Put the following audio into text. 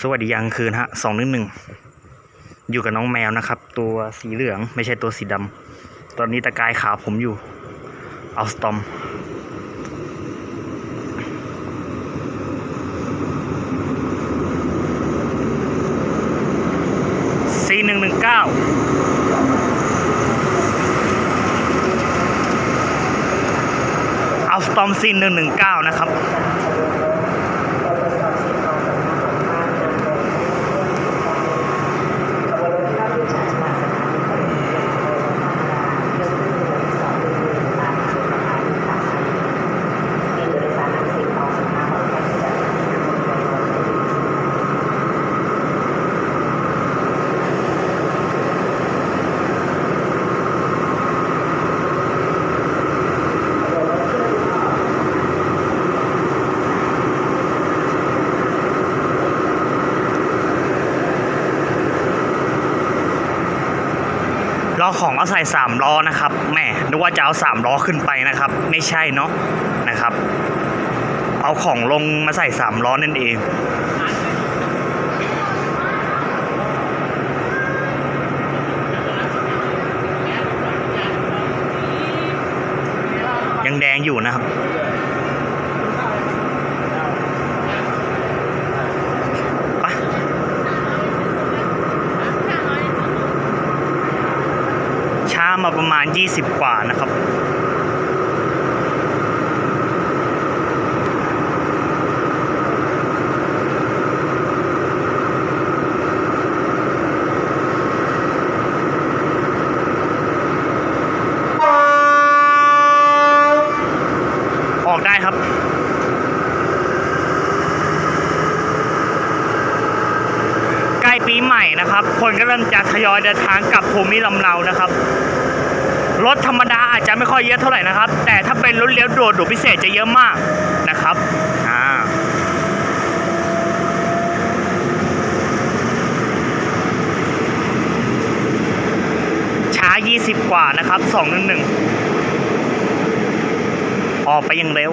สวัสดียังคืนฮะสองหนึ่งหนึ่งอยู่กับน้องแมวนะครับ ตัวสีเหลืองไม่ใช่ตัวสีดำตอนนี้ตะกายขาผมอยู่ เอาสตอม สี่หนึ่งหนึ่งเก้าเอาสตอมซีหนึ่งหนึ่งเก้านะครับ ล้อของเอาใส่สามล้อนะครับแหม่นึกว่าจะเอาสามล้อขึ้นไปนะครับ ไม่ใช่เนาะนะครับ เอาของลงมาใส่สามล้อนั่นเองยังแดงอยู่นะครับามาประมาณ 20 กว่านะครับออกได้ครับ ใกล้ปีใหม่นะครับ คนก็เริ่มจะทยอยเดินทางกลับภูมิลำเนานะครับ รถธรรมดาอาจจะไม่ค่อยเยอะเท่าไหร่นะครับ แต่ถ้าเป็นรถเลี้ยวด่วนหรือพิเศษจะเยอะมากนะครับอ่าช้า 20 กว่านะครับ211ออกไปยังเร็ว